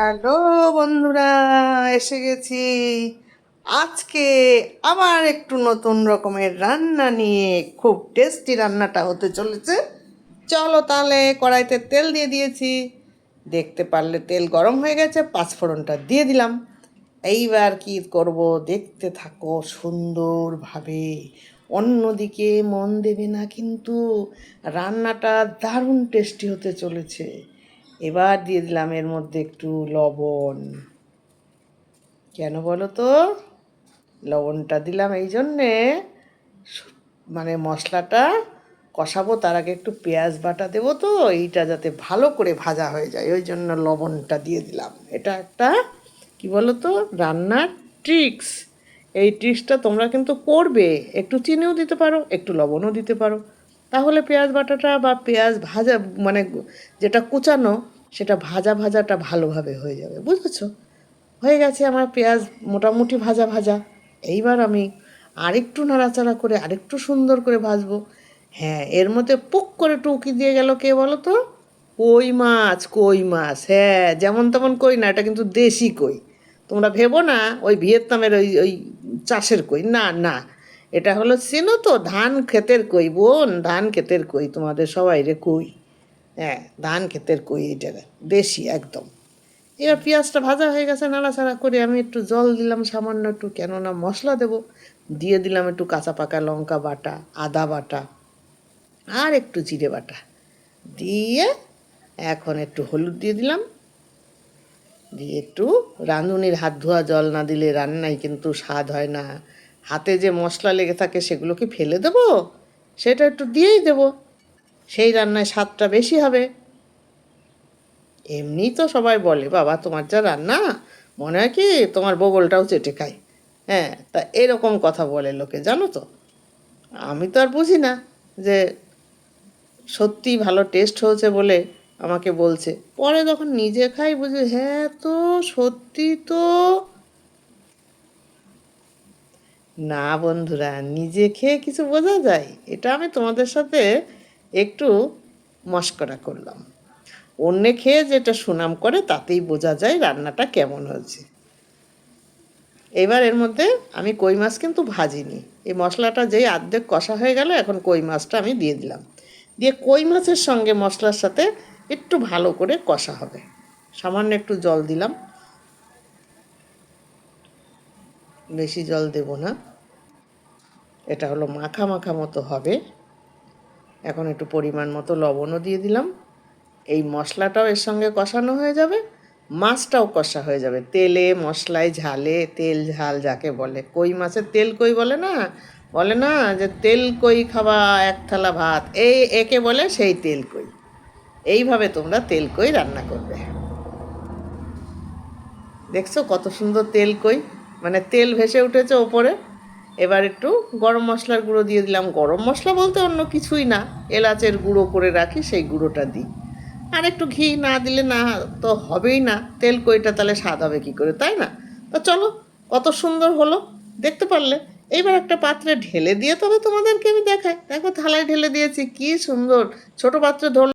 Hello বন্ধুরা, এসে গেছি। আজকে আবার একটু নতুন রকমের রান্না নিয়ে খুব টেস্টি রান্নাটা হতে চলেছে। চলো তাহলে কড়াইতে তেল দিয়ে দিয়েছি। দেখতে পারলে তেল গরম হয়ে গেছে, পাঁচফোড়নটা দিয়ে দিলাম। এইবার কি করব, দেখতে থাকো সুন্দরভাবে। অন্যদিকে মন দেবে না কিন্তু রান্নাটা দারুণ টেস্টি হতে চলেছে। এবার দিয়ে দিলাম এর মধ্যে একটু লবণ। কেন বলো তো? লবণটা দিলাম এই জন্যে মানে মশলাটা কষাবো, তার আগে একটু পেঁয়াজ বাটা দেবো তো, এইটা যাতে ভালো করে ভাজা হয়ে যায়, ওই জন্য লবণটা দিয়ে দিলাম। এটা একটা কি বলো তো? রান্নার ট্রিক্স এই ট্রিক্সটা তোমরা কিন্তু করবে, একটু চিনিও দিতে পারো, একটু লবণও দিতে পারো। তাহলে পেঁয়াজ বাটাটা বা পেঁয়াজ ভাজা মানে যেটা কুচানো, সেটা ভাজা ভাজাটা ভালোভাবে হয়ে যাবে, বুঝেছ? হয়ে গেছে আমার পেঁয়াজ মোটামুটি ভাজা ভাজা। এইবার আমি আরেকটু নাড়াচাড়া করে, আরেকটু সুন্দর করে ভাজবো। হ্যাঁ এর মধ্যে পুক করে টুকি দিয়ে গেল কে বলো তো? কই মাছ কই মাছ হ্যাঁ যেমন তেমন কই না, এটা কিন্তু দেশি কই। তোমরা ভেবো না, ওই ভিয়েতনামের ওই ওই চাষের কই, না না। এটা হলো চেনো তো, ধান ক্ষেতের কই বোন, ধান ক্ষেতের কই, তোমাদের সবাই রে কই। হ্যাঁ ধান ক্ষেতের কই এটা দেশি একদম। এবার পেঁয়াজটা ভাজা হয়ে গেছে, নাড়াচাড়া করে আমি একটু জল দিলাম সামান্য একটু, কেননা মশলা দেব। দিয়ে দিলাম একটু কাঁচা পাকা লঙ্কা বাটা, আদা বাটা, আর একটু জিরে বাটা। দিয়ে এখন একটু হলুদ দিয়ে দিলাম। দিয়ে একটু রাঁধুনির হাত ধোয়া জল না দিলে রান্নায় কিন্তু স্বাদ হয় না। হাতে যে মশলা লেগে থাকে সেগুলো কি ফেলে দেবো? সেটা একটু দিয়েই দেবো। সেই রান্নায় স্বাদটা বেশি হবে। এমনি তো সবাই বলে, বাবা, তোমার যা রান্না, মনে হয় কি তোমার বগলটাও চেটে খায়। হ্যাঁ তা এরকম কথা বলে লোকে, জানো তো? আমি তো আর বুঝি না যে সত্যি ভালো টেস্ট হয়েছে বলে আমাকে বলছে। পরে যখন নিজে খাই, বুঝি হ্যাঁ তো, সত্যি তো না বন্ধুরা, নিজে খেয়ে কিছু বোঝা যায়? এটা আমি তোমাদের সাথে একটু মস্করা করলাম। অন্যে খেয়ে যেটা সুনাম করে তাতেই বোঝা যায় রান্নাটা কেমন হয়েছে। এবার এর মধ্যে আমি কই মাছ কিন্তু ভাজিনি। এই মশলাটা যেই আর্ধেক কষা হয়ে গেল, এখন কই মাছটা আমি দিয়ে দিলাম। দিয়ে কই মাছের সঙ্গে মশলার সাথে একটু ভালো করে কষা হবে। সামান্য একটু জল দিলাম। বেশি জল দেব না। এটা হলো মাখা মাখা মতো হবে। এখন একটু পরিমাণ মতো লবণও দিয়ে দিলাম। এই মশলাটাও এর সঙ্গে কষানো হয়ে যাবে, মাছটাও কষা হয়ে যাবে। তেলে, মশলায় ঝালে, তেল ঝাল যাকে বলে। কই মাছের তেল কই বলে না? বলে না যে তেল কই খাবা, এক থালা ভাত। এই একে বলে সেই তেল কই। এইভাবে তোমরা তেল কই রান্না করবে। দেখছ কত সুন্দর তেল কই? মানে তেল ভেসে উঠেছে ওপরে। এবার একটু গরম মশলার গুঁড়ো দিয়ে দিলাম। গরম মশলা বলতে অন্য কিছুই না। এলাচের গুঁড়ো করে রাখি, সেই গুঁড়োটা দিই। আর একটু ঘি না দিলে না তো হবেই না। তেল কইটা তাহলে স্বাদ হবে কী করে, তাই না? তো চলো, কত সুন্দর হলো। দেখতে পারলে। এইবার একটা পাত্রে ঢেলে দিয়ে তবে তোমাদেরকে আমি দেখাই। দেখো থালায় ঢেলে দিয়েছি, কি সুন্দর। ছোট পাত্রে ধরলে